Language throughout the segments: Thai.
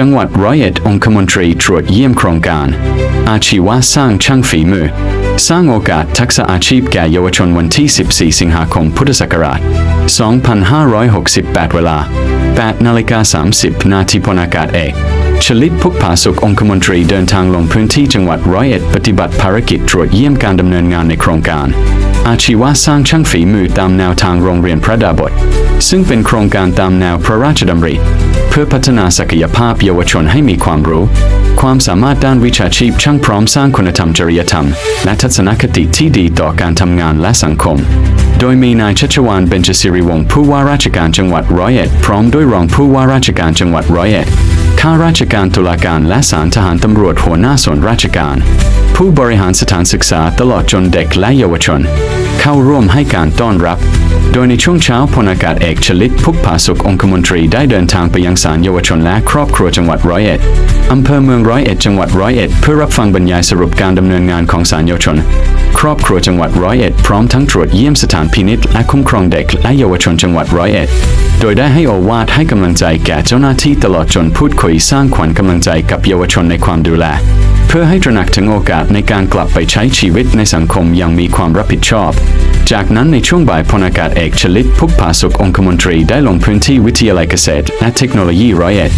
จังหวัดร้อยเอ็ดองคมนตรีตรวจเยี่ยมโครงการ อาชีวะสร้างช่างฝีมือ สร้างโอกาสทักษะอาชีพแก่เยาวชนวันที่ 14 สิงหาคมพุทธศักราช 2568 เวลา 8 นาฬิกา 30 นาทีพลอากาศเอกชลิตพุกผาสุของคมนตรีเดินทางลงพื้นที่จังหวัดร้อยเอ็ดปฏิบัติภารกิจตรวจเยี่ยมการดำเนินงานในโครงการ อาชีวะสร้างช่างฝีมือตามแนวทางโรงเรียนพระดาบท ซึ่งเป็นโครงการตามแนวพระราชดำริ พื่อพัฒนาศักยภาพเยาวชนให้มีความรู้ ความสามารถด้านวิชาชีพช่างพร้อมสร้างคุณธรรมจริยธรรม และทัศนคติที่ดีต่อการทำงานและสังคม โดยมีนายชัชวานเบญจศิริวงศ์ผู้ว่าราชการจังหวัดร้อยเอ็ดพร้อมด้วยรองผู้ว่าราชการจังหวัดร้อยเอ็ดข้าราชการตุลาการและศาลทหารตำรวจหัวหน้าส่วนราชการ ผู้บริหารสถานศึกษาตลอดจนเด็กและเยาวชน เข้าร่วมให้การต้อนรับ โดยในช่วงเช้าพลอากาศเอกชลิตพุกผาสุของคมนตรีได้เดินทางไปยังศาลเยาวชนและครอบครัวจังหวัดร้อยเอ็ดอำเภอเมืองร้อยเอ็ดจังหวัดร้อยเอ็ดเพื่อรับฟังบรรยายสรุปการดำเนินงานของศาลเยาวชน ครอบครัวจังหวัดร้อยเอ็ดพร้อมทั้งตรวจเยี่ยมสถานพินิจและคุ้มครองเด็กและเยาวชนจังหวัดร้อยเอ็ดโดยได้ให้โอวาทให้กำลังใจแก่เจ้าหน้าที่ตลอดจนพูดคุยสร้างขวัญกำลังใจกับเยาวชนในความดูแล พื่อให้ตระหนักถึงโอกาสในการกลับไปใช้ชีวิตในสังคมอย่างมีความรับผิดชอบ จากนั้นในช่วงบ่ายพลอากาศเอกชลิตพุกภาสุของคมนตรีได้ลงพื้นที่วิทยาลัยเกษตร และเทคโนโลยีร้อยเอ็ด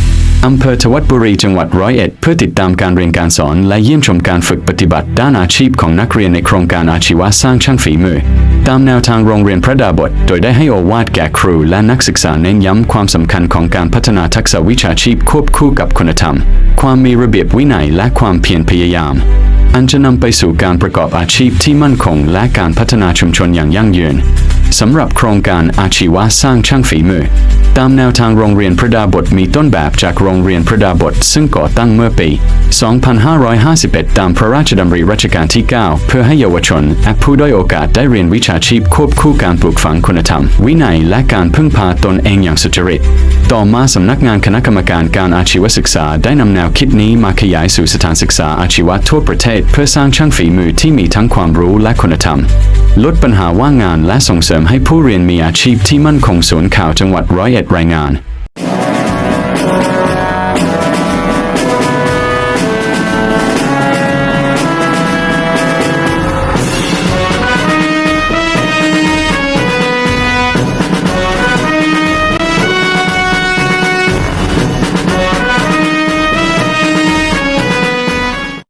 อำเภอทวัดบุรีจังหวัดร้อยเอ็ดเพื่อติดตามการเรียนการสอนและเยี่ยมชมการฝึกปฏิบัติด้านอาชีพของนักเรียนในโครงการอาชีวะสร้างช่างฝีมือ ตามแนวทางโรงเรียนพระดาบท โดยได้ให้โอวาทแก่ครูและนักศึกษาเน้นย้ำความสำคัญของการพัฒนาทักษะวิชาชีพควบคู่กับคุณธรรม ความมีระเบียบวินัยและความเพียรพยายาม อันจะนำไปสู่การประกอบอาชีพที่มั่นคงและการพัฒนาชุมชนอย่างยั่งยืน สำหรับโครงการอาชีวะสร้างช่างฝีมือ ตามแนวทางโรงเรียนพระดาบทมีต้นแบบจากโรงเรียนพระดาบทซึ่งก่อตั้งเมื่อปี 2551 ตามพระราชดำริรัชกาลที่ 9 เพื่อให้เยาวชนและผู้ด้อยโอกาสได้เรียนวิชาชีพควบคู่การปลูกฝังคุณธรรม วินัยและการพึ่งพาตนเองอย่างสุจริต ต่อมาสำนักงานคณะกรรมการการอาชีวศึกษาได้นำแนวคิดนี้มาขยายสู่สถานศึกษาอาชีวะทั่วประเทศ เพื่อสร้างช่างฝีมือที่มีทั้งความรู้และคุณธรรม ลดปัญหาว่างงานและส่งเสริมให้ผู้เรียนมีอาชีพที่มั่นคงศูนย์ข่าวจังหวัดร้อยเอ็ดรายงาน